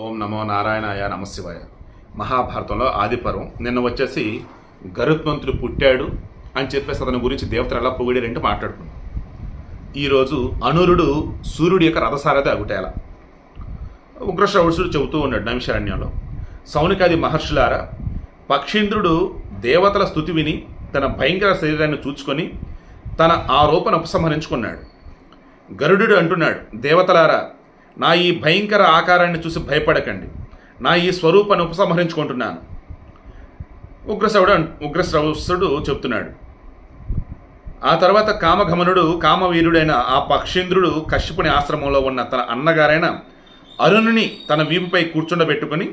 ఓం నమో నారాయణాయ నమశివాయ. మహాభారతంలో ఆదిపర్వం. నిన్న వచ్చేసి గరుత్మంతుడు పుట్టాడు అని చెప్పేసి అతని గురించి దేవతలు ఎలా పొగిడారంటే మాట్లాడుకున్నాం. ఈరోజు అనురుడు సూర్యుడి యొక్క రథసారథి అగుటేల. ఉగ్రశ్రవసుడు చెబుతూ ఉన్నాడు నైమిషారణ్యంలో. సౌనికాది మహర్షులారా పక్షీంద్రుడు దేవతల స్థుతి విని తన భయంకర శరీరాన్ని చూచుకొని తన ఆరోపణ ఉపసంహరించుకున్నాడు. గరుడు అంటున్నాడు దేవతలారా నా ఈ భయంకర ఆకారాన్ని చూసి భయపడకండి. నా ఈ స్వరూపాన్ని ఉపసంహరించుకుంటున్నాను. ఉగ్రశ్రవుడు ఉగ్రశ్రవసుడు చెప్తున్నాడు. ఆ తర్వాత కామగమనుడు కామవీరుడైన ఆ పక్షేంద్రుడు కశ్యపుని ఆశ్రమంలో ఉన్న తన అన్నగారైన అరుణుని తన వీపుపై కూర్చుండబెట్టుకుని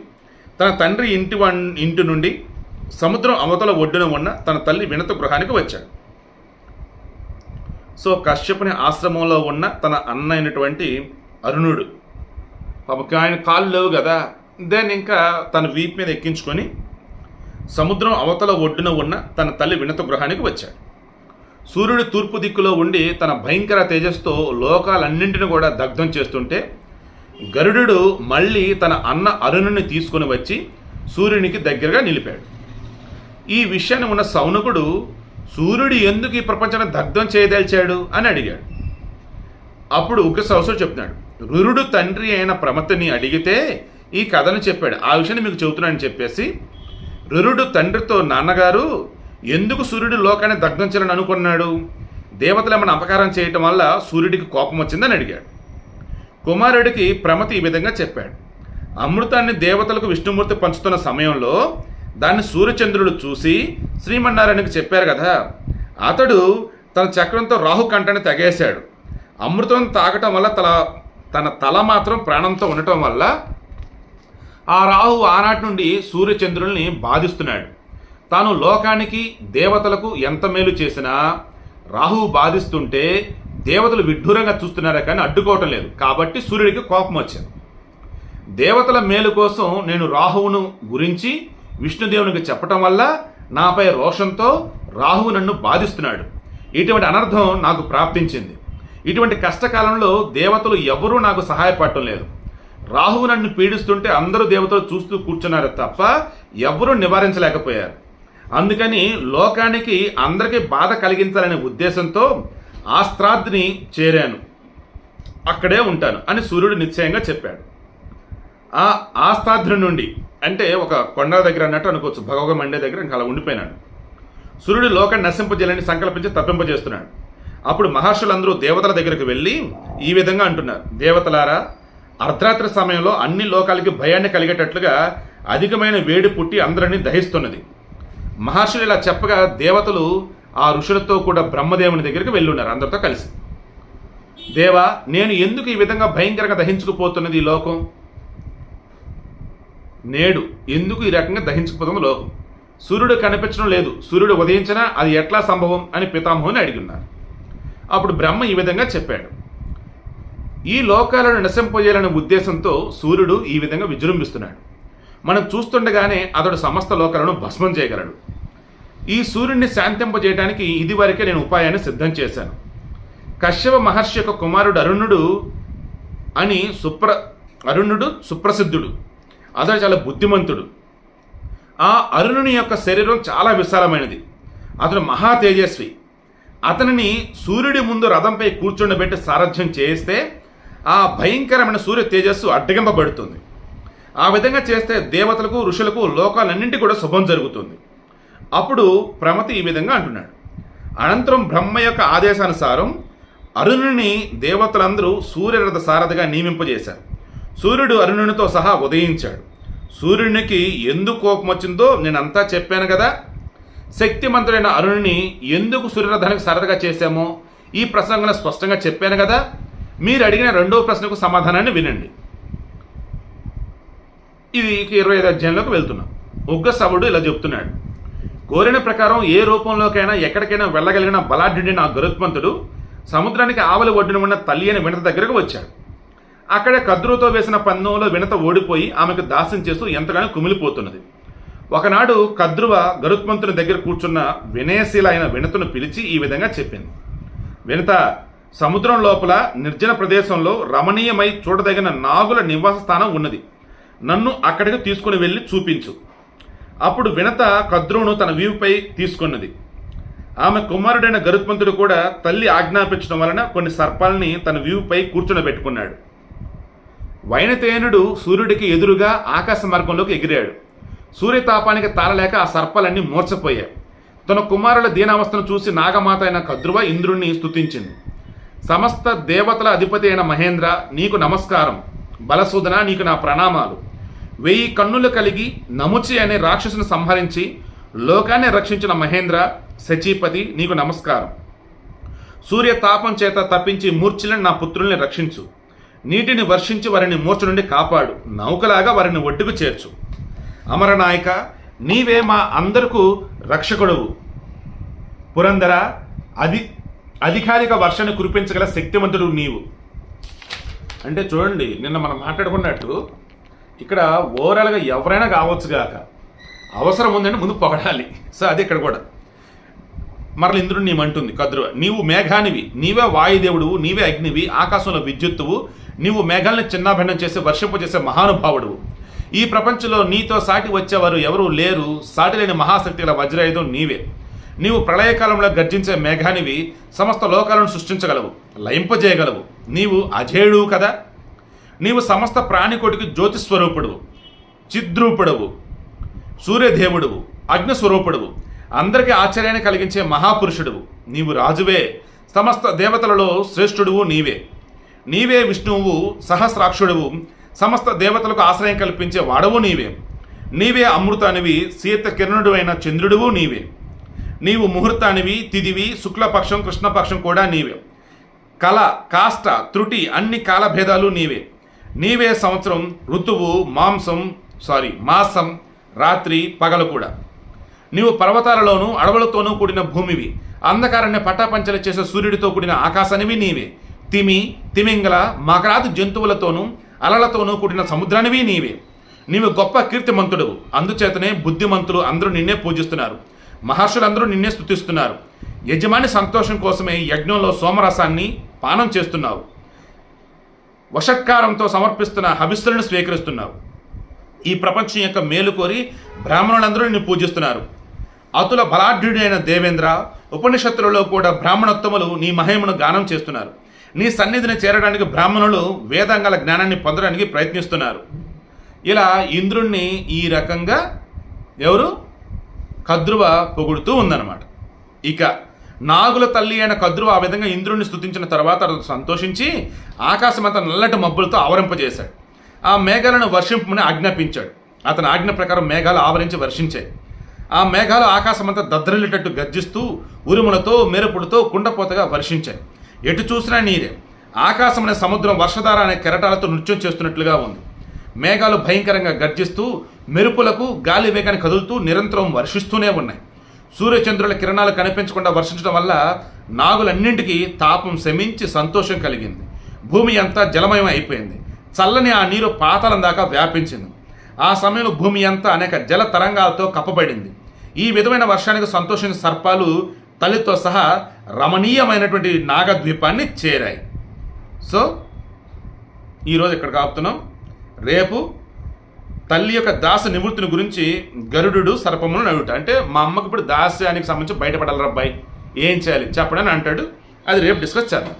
తన తండ్రి ఇంటి వన్ ఇంటి నుండి సముద్రం అవతల ఒడ్డున ఉన్న తన తల్లి వినత గృహానికి వచ్చాడు. సో కశ్యపుని ఆశ్రమంలో ఉన్న తన అన్న అయినటువంటి అరుణుడు. పాపకి ఆయన కాళ్ళు లేవు కదా. దెన్ ఇంకా తన వీపు మీద ఎక్కించుకొని సముద్రం అవతల ఒడ్డున ఉన్న తన తల్లి వినత గృహానికి వచ్చాడు. సూర్యుడు తూర్పు దిక్కులో ఉండి తన భయంకర తేజస్తో లోకాలన్నింటిని కూడా దగ్ధం చేస్తుంటే గరుడు మళ్ళీ తన అన్న అరుణుని తీసుకొని వచ్చి సూర్యునికి దగ్గరగా నిలిపాడు. ఈ విషయాన్ని ఉన్న సౌనకుడు సూర్యుడు ఎందుకు ఈ ప్రపంచాన్ని దగ్ధం చేయదలిచాడు? అని అడిగాడు. అప్పుడు ఉగ్ర సహసుడు చెప్తున్నాడు రురుడు తండ్రి అయిన ప్రమతని అడిగితే ఈ కథను చెప్పాడు. ఆ విషయాన్ని మీకు చెబుతున్నానని చెప్పేసి రురుడు తండ్రితో నాన్నగారు ఎందుకు సూర్యుడు లోకాన్ని దగ్ధం అనుకున్నాడు? దేవతలు ఏమైనా అపకారం చేయటం వల్ల సూర్యుడికి కోపం వచ్చిందని అడిగాడు. కుమారుడికి ప్రమతి ఈ విధంగా చెప్పాడు. అమృతాన్ని దేవతలకు విష్ణుమూర్తి పంచుతున్న సమయంలో దాన్ని సూర్యచంద్రుడు చూసి శ్రీమన్నారాయణకు చెప్పారు కదా అతడు తన చక్రంతో రాహు కంఠని తెగేశాడు. అమృతం తాగటం వల్ల తల తన తల మాత్రం ప్రాణంతో ఉండటం వల్ల ఆ రాహు ఆనాటి నుండి సూర్యచంద్రుల్ని బాధిస్తున్నాడు. తాను లోకానికి దేవతలకు ఎంత మేలు చేసినా రాహువు బాధిస్తుంటే దేవతలు విడ్డూరంగా చూస్తున్నారే కానీ అడ్డుకోవటం లేదు. కాబట్టి సూర్యుడికి కోపం వచ్చింది. దేవతల మేలు కోసం నేను రాహువును గురించి విష్ణుదేవునికి చెప్పటం వల్ల నాపై రోషంతో రాహువు నన్ను బాధిస్తున్నాడు. ఇటువంటి అనర్థం నాకు ప్రాప్తించింది. ఇటువంటి కష్టకాలంలో దేవతలు ఎవరూ నాకు సహాయపడటం లేదు. రాహువు నన్ను పీడిస్తుంటే అందరూ దేవతలు చూస్తూ కూర్చున్నారు తప్ప ఎవరూ నివారించలేకపోయారు. అందుకని లోకానికి అందరికీ బాధ కలిగించాలనే ఉద్దేశంతో ఆస్త్రాద్ని చేరాను. అక్కడే ఉంటాను అని సూర్యుడు నిశ్చయంగా చెప్పాడు. ఆ ఆస్తాద్రి నుండి అంటే ఒక కొండ దగ్గర అన్నట్టు అనుకోవచ్చు భగవగ మండే దగ్గర ఇంకా అలా ఉండిపోయినాడు సూర్యుడు లోకాన్ని నశింపజేయాలని సంకల్పించి తప్పింపజేస్తున్నాడు. అప్పుడు మహర్షులందరూ దేవతల దగ్గరికి వెళ్ళి ఈ విధంగా అంటున్నారు. దేవతలారా అర్ధరాత్రి సమయంలో అన్ని లోకాలకి భయాన్ని కలిగేటట్లుగా అధికమైన వేడి పుట్టి అందరినీ దహిస్తున్నది. మహర్షులు ఇలా చెప్పగా దేవతలు ఆ ఋషులతో కూడా బ్రహ్మదేవుని దగ్గరికి వెళ్ళున్నారు అందరితో కలిసి. దేవా నేను ఎందుకు ఈ విధంగా భయంకరంగా దహించుకుపోతున్నది ఈ లోకం? నేడు ఎందుకు ఈ రకంగా దహించుకుపోతుంది లోకం? సూర్యుడు కనిపించడం లేదు. సూర్యుడు ఉదయించినా అది ఎట్లా సంభవం అని పితామహుని అడిగిన్నారు అప్పుడు బ్రహ్మ ఈ విధంగా చెప్పాడు. ఈ లోకాలను నశింపజేయాలనే ఉద్దేశంతో సూర్యుడు ఈ విధంగా విజృంభిస్తున్నాడు. మనం చూస్తుండగానే అతడు సమస్త లోకాలను భస్మం చేయగలడు. ఈ సూర్యుడిని శాంతింపజేయడానికి ఇదివరకే నేను ఉపాయాన్ని సిద్ధం చేశాను. కశ్యప మహర్షి యొక్క కుమారుడు అరుణుడు అని సుప్ర అరుణుడు సుప్రసిద్ధుడు. అతడు చాలా బుద్ధిమంతుడు. ఆ అరుణుని యొక్క శరీరం చాలా విశాలమైనది. అతడు మహా తేజస్వి. అతనిని సూర్యుడి ముందు రథంపై కూర్చుండబెట్టి సారథ్యం చేస్తే ఆ భయంకరమైన సూర్య తేజస్సు అడ్డగింపబడుతుంది. ఆ విధంగా చేస్తే దేవతలకు ఋషులకు లోకాలన్నింటి కూడా శుభం జరుగుతుంది. అప్పుడు ప్రమతి ఈ విధంగా అంటున్నాడు. అనంతరం బ్రహ్మ యొక్క ఆదేశానుసారం అరుణుని దేవతలందరూ సూర్యరథ సారథిగా నియమింపజేశారు. సూర్యుడు అరుణునితో సహా ఉదయించాడు. సూర్యునికి ఎందుకు కోపం వచ్చిందో నేను అంతా చెప్పాను కదా. శక్తిమంతుడైన అరుణుని ఎందుకు సూర్యరథానికి సరదాగా చేశామో ఈ ప్రసంగంలో స్పష్టంగా చెప్పాను కదా. మీరు అడిగిన రెండవ ప్రశ్నకు సమాధానాన్ని వినండి. ఇది ఇరవై ఐదు అధ్యాయంలోకి వెళ్తున్నాం. ఉగ్ర సభుడు ఇలా చెప్తున్నాడు. కోరిన ప్రకారం ఏ రూపంలోకైనా ఎక్కడికైనా వెళ్ళగలిగిన బలాఢ్యుడైన ఆ గరుత్మంతుడు సముద్రానికి ఆవలి ఒడ్డున ఉన్న తల్లి అని వినత దగ్గరకు వచ్చాడు. అక్కడే కద్రుతో వేసిన పన్నులో వినత ఓడిపోయి ఆమెకు దాసం చేస్తూ ఎంతగానో కుమిలిపోతున్నది. ఒకనాడు కద్రువ గరుత్మంతుని దగ్గర కూర్చున్న వినయశీల అయిన పిలిచి ఈ విధంగా చెప్పింది. వినత సముద్రం లోపల నిర్జన ప్రదేశంలో రమణీయమై చూడదగిన నాగుల నివాస స్థానం ఉన్నది. నన్ను అక్కడికి తీసుకుని వెళ్ళి చూపించు. అప్పుడు వినత కద్రువును తన వీపుపై తీసుకున్నది. ఆమె కుమారుడైన గరుత్మంతుడు కూడా తల్లి ఆజ్ఞాపించడం వలన కొన్ని సర్పాలని తన వీపుపై కూర్చునబెట్టుకున్నాడు. వైనతేనుడు సూర్యుడికి ఎదురుగా ఆకాశ మార్గంలోకి ఎగిరాడు. సూర్యతాపానికి తాళలేక ఆ సర్పాలన్నీ మూర్చపోయాయి తన కుమారుల దీనావస్థను చూసి నాగమాత అయిన కద్రువ ఇంద్రుణ్ణి స్తుతించింది. సమస్త దేవతల అధిపతి అయిన మహేంద్ర నీకు నమస్కారం. బలసూదన నీకు నా ప్రణామాలు. వెయ్యి కన్నులు కలిగి నముచి అనే రాక్షసుని సంహరించి లోకాన్ని రక్షించిన మహేంద్ర శచీపతి నీకు నమస్కారం. సూర్య తాపం చేత తప్పించి మూర్ఛలను నా పుత్రుల్ని రక్షించు. నీటిని వర్షించి వారిని మూర్ఛ నుండి కాపాడు. నౌకలాగా వారిని ఒడ్డుకు చేర్చు. అమరనాయక నీవే మా అందరకు రక్షకుడవు. పురందర అది అధికారిక వర్షాన్ని కురిపించగల శక్తివంతుడు నీవు. అంటే చూడండి నిన్న మనం మాట్లాడుకున్నట్టు ఇక్కడ ఓవరాల్గా ఎవరైనా కావచ్చు కాక అవసరం ఉందంటే ముందు పొగడాలి. సో అది ఇక్కడ కూడా. మరల ఇంద్రుడు నీమంటుంది కద్రువ నీవు మేఘానివి నీవే వాయుదేవుడువు నీవే అగ్నివి ఆకాశంలో విద్యుత్తువు నీవు మేఘాలను చిన్నాభిన్నం చేసి వర్షింపజేసే మహానుభావుడువు. ఈ ప్రపంచంలో నీతో సాటి వచ్చేవారు ఎవరూ లేరు. సాటి లేని మహాశక్తి గల వజ్రాయుధం నీవే. నీవు ప్రళయకాలంలో గర్జించే మేఘానివి సమస్త లోకాలను సృష్టించగలవు లయింపజేయగలవు. నీవు అజేయుడు కదా? నీవు సమస్త ప్రాణికోటికి జ్యోతిస్వరూపుడువు చిద్రూపుడవు సూర్యదేవుడువు అగ్నిస్వరూపుడువు. అందరికీ ఆశ్చర్యాన్ని కలిగించే మహాపురుషుడువు. నీవు రాజువే. సమస్త దేవతలలో శ్రేష్ఠుడువు నీవే. నీవే విష్ణువు సహస్రాక్షుడువు సమస్త దేవతలకు ఆశ్రయం కల్పించే వాడవు నీవే. నీవే అమృతానివి సీత కిరణుడువైన అయిన చంద్రుడువు నీవే. నీవు ముహూర్తానివి తిదివి శుక్లపక్షం కృష్ణపక్షం కూడా నీవే. కళ కాష్ట త్రుటి అన్ని కాలభేదాలు నీవే. నీవే సంవత్సరం ఋతువు మాంసం సారీ మాసం రాత్రి పగలు కూడా. నీవు పర్వతాలలోనూ అడవులతోనూ కూడిన భూమివి. అంధకారాన్ని పట్టాపంచలు చేసే సూర్యుడితో కూడిన ఆకాశానివి నీవే. తిమి తిమింగల మకరాదు జంతువులతోనూ అలలతోనూ కూడిన సముద్రానివి నీవే. నీవు గొప్ప కీర్తిమంతుడు అందుచేతనే బుద్ధిమంతులు అందరూ నిన్నే పూజిస్తున్నారు. మహర్షులందరూ నిన్నే స్తుతిస్తున్నారు. యజమాని సంతోషం కోసమే యజ్ఞంలో సోమరసాన్ని పానం చేస్తున్నావు. వషత్కారంతో సమర్పిస్తున్న హవిస్సులను స్వీకరిస్తున్నావు. ఈ ప్రపంచం యొక్క మేలు కోరి బ్రాహ్మణులందరూ నిన్ను పూజిస్తున్నారు. అతుల బలాఢ్యుడైన దేవేంద్ర ఉపనిషత్తులలో కూడా బ్రాహ్మణోత్తములు నీ మహిమను గానం చేస్తున్నారు. నీ సన్నిధిని చేరడానికి బ్రాహ్మణులు వేదాంగాల జ్ఞానాన్ని పొందడానికి ప్రయత్నిస్తున్నారు. ఇలా ఇంద్రుణ్ణి ఈ రకంగా ఎవరు? కద్రువ పొగుడుతూ ఉందన్నమాట. ఇక నాగుల తల్లి అయిన కద్రువ ఆ విధంగా ఇంద్రుణ్ణి స్థుతించిన తర్వాత సంతోషించి ఆకాశమంతా నల్లటి మబ్బులతో ఆవరింపజేశాడు. ఆ మేఘాలను వర్షింపమని ఆజ్ఞాపించాడు. అతని ఆజ్ఞ ప్రకారం మేఘాలు ఆవరించి వర్షించాయి. ఆ మేఘాలు ఆకాశమంతా దద్దరిల్లేటట్టు గర్జిస్తూ ఉరుములతో మెరుపులతో కుండపోతగా వర్షించాయి. ఎటు చూసినా నీరే. ఆకాశం అనే సముద్రం వర్షధార అనే కెరటాలతో నృత్యం చేస్తున్నట్లుగా ఉంది. మేఘాలు భయంకరంగా గర్జిస్తూ మెరుపులకు గాలి వేగాన్ని కదులుతూ నిరంతరం వర్షిస్తూనే ఉన్నాయి. సూర్యచంద్రుల కిరణాలు కనిపించకుండా వర్షించడం వల్ల నాగులన్నింటికీ తాపం శమించి సంతోషం కలిగింది. భూమి అంతా జలమయం అయిపోయింది. చల్లని ఆ నీరు పాతాళం దాకా వ్యాపించింది. ఆ సమయంలో భూమి అంతా అనేక జల తరంగాలతో కప్పబడింది. ఈ విధమైన వర్షానికి సంతోషించిన సర్పాలు తల్లితో సహా రమణీయమైనటువంటి నాగద్వీపాన్ని చేరాయి. సో ఈరోజు ఇక్కడ కాపుతున్నాం? రేపు తల్లి యొక్క దాస నివృత్తిని గురించి గరుడు సర్పమును నడుట. అంటే మా అమ్మకి ఇప్పుడు దాస్యానికి సంబంధించి బయటపడాలి అబ్బాయి. ఏం చేయాలి? చెప్పడని అంటాడు. అది రేపు డిస్కస్ చేద్దాం.